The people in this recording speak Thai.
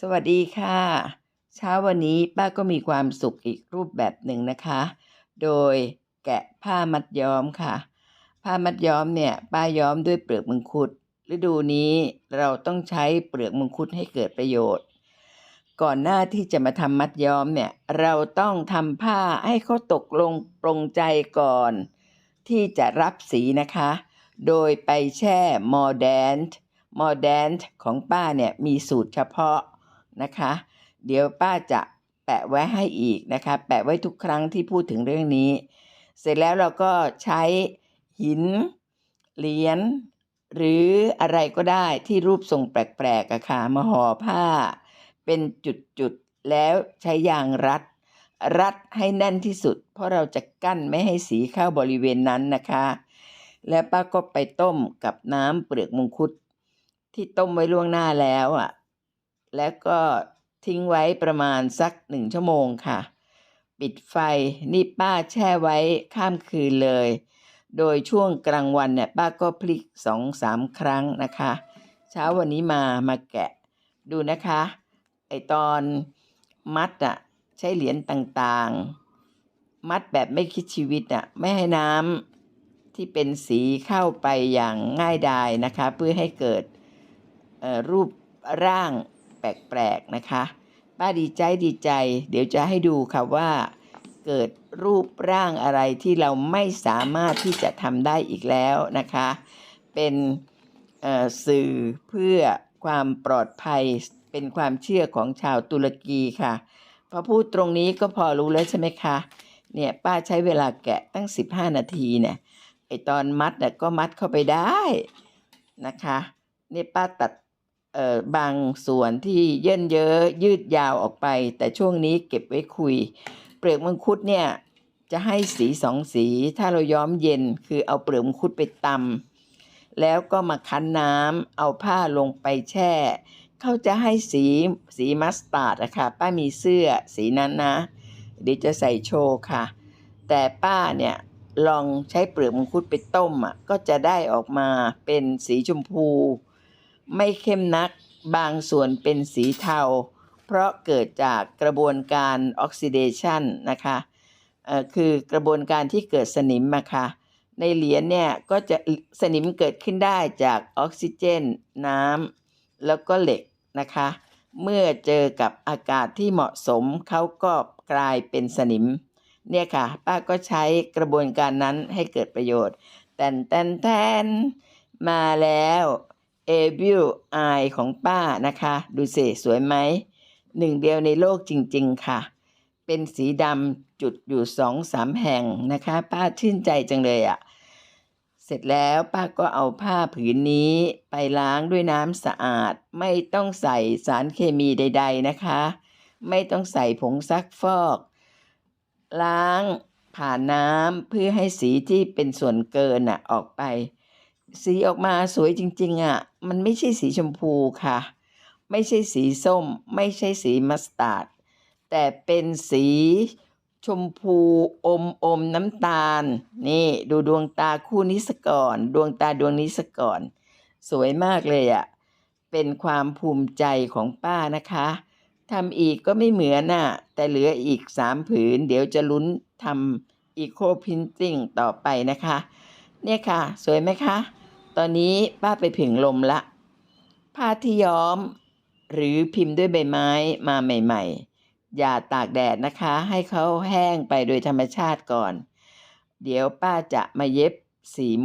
สวัสดีค่ะ เช้าวันนี้ป้าก็มีความสุขอีกรูปแบบหนึ่งนะคะ โดยแกะผ้ามัดย้อมค่ะ ผ้ามัดย้อมเนี่ยป้าย้อมด้วยเปลือกมังคุด ฤดูนี้เราต้องใช้เปลือกมังคุดให้เกิดประโยชน์ ก่อนหน้าที่จะมาทำมัดย้อมเนี่ยเราต้องทำผ้าให้เขาตกลงปรงใจก่อน ที่จะรับสีนะคะ โดยไปแช่มอแดนมอแดนของป้าเนี่ยมีสูตรเฉพาะ นะคะ เดี๋ยวป้าจะแปะไว้ให้อีกนะคะ แปะไว้ทุกครั้งที่พูดถึงเรื่องนี้ เสร็จแล้วเราก็ใช้หิน เหรียญหรืออะไรก็ได้ที่รูปทรงแปลกๆอะค่ะมาห่อผ้า เป็นจุดๆ แล้วใช้ยางรัด รัดให้แน่นที่สุด เพราะเราจะกั้นไม่ให้สีเข้าบริเวณนั้นนะคะ แล้วป้าก็ไปต้มกับน้ำเปลือกมังคุดที่ต้มไว้ล่วงหน้าแล้วอะ แล้วก็ทิ้งไว้ประมาณสักหนึ่งชั่วโมงค่ะ ปิดไฟนี่ป้าแช่ไว้ข้ามคืนเลย โดยช่วงกลางวันเนี่ยป้าก็พลิกสองสามครั้งนะคะ เช้าวันนี้มามาแกะดูนะคะ ไอตอนมัดอะใช้เหรียญต่างๆ มัดแบบไม่คิดชีวิตอะไม่ให้น้ำที่เป็นสีเข้าไปอย่างง่ายดายนะคะ เพื่อให้เกิดเอ่อรูปร่าง แปลกๆนะคะ ป้าดีใจดีใจ เดี๋ยวจะให้ดูค่ะว่า เกิดรูปร่างอะไรที่เราไม่สามารถที่จะทำได้อีกแล้วนะคะ เป็นสื่อเพื่อความปลอดภัยเป็นความเชื่อของชาวตุรกีค่ะ พอพูดตรงนี้ก็พอรู้แล้วใช่ไหมคะ เนี่ยป้าใช้เวลาแกะตั้ง 15 นาทีเนี่ยไอตอนมัดน่ก็มัดเข้าไปได้นะคะ เนี่ยป้าตัด บางส่วนที่เยินเยอะยืดยาวออกไป แต่ช่วงนี้เก็บไว้คุย เปลือกมังคุดเนี่ยจะให้สีสองสี ถ้าเราย้อมเย็นคือเอาเปลือกมังคุดไปตำแล้วก็มาคั้นน้ำเอาผ้าลงไปแช่ เขาจะให้สีสีมัสตาร์ดอะค่ะป้ามีเสื้อสีนั้นนะเดี๋ยวจะใส่โชว์ค่ะ แต่ป้าเนี่ยลองใช้เปลือกมังคุดไปต้มอะก็จะได้ออกมาเป็นสีชมพู ไม่เข้มนัก บางส่วนเป็นสีเทา เพราะเกิดจากกระบวนการออกซิเดชันนะคะคือกระบวนการที่เกิดสนิมอะค่ะ ในเหรียญเนี่ยก็จะสนิมเกิดขึ้นได้จากออกซิเจน น้ำแล้วก็เหล็กนะคะ เมื่อเจอกับอากาศที่เหมาะสมเขาก็กลายเป็นสนิม เนี่ยค่ะ ป้าก็ใช้กระบวนการนั้นให้เกิดประโยชน์แตนแตนแตนมาแล้ว เอบิลไอของป้านะคะ ดูสิสวยไหมหนึ่งเดียวในโลกจริง ๆ ค่ะ เป็นสีดำจุดอยู่สองสามแห่งนะคะ ป้าชื่นใจจังเลยอะ่ะ เสร็จแล้วป้าก็เอาผ้าผืนนี้ไปล้างด้วยน้ำสะอาด ไม่ต้องใส่สารเคมีใด ๆนะคะ ไม่ต้องใส่ผงซักฟอก ล้างผ่านน้ำเพื่อให้สีที่เป็นส่วนเกินน่ะออกไป สีออกมาสวยจริงๆอะ มันไม่ใช่สีชมพูค่ะ ไม่ใช่สีส้ม ไม่ใช่สีมัสตาร์ด แต่เป็นสีชมพูอมอมน้ำตาล นี่ดูดวงตาคู่นี้สก่อน ดวงตาดวงนี้สก่อน สวยมากเลยอะ เป็นความภูมิใจของป้านะคะทำอีกก็ไม่เหมือนน่ะ แต่เหลืออีกสามผืน เดี๋ยวจะลุ้นทำอีโคพินติ้งต่อไปนะคะ เนี่ยค่ะ สวยไหมคะ อนนี้ป้าไปผึ่งลมละผ้าที่ย้อม หรือพิมพ์ด้วยใบไม้มาใหม่ ๆ อย่าตากแดดนะคะ ให้เขาแห้งไปโดยธรรมชาติก่อน เดี๋ยวป้าจะมาเย็บสี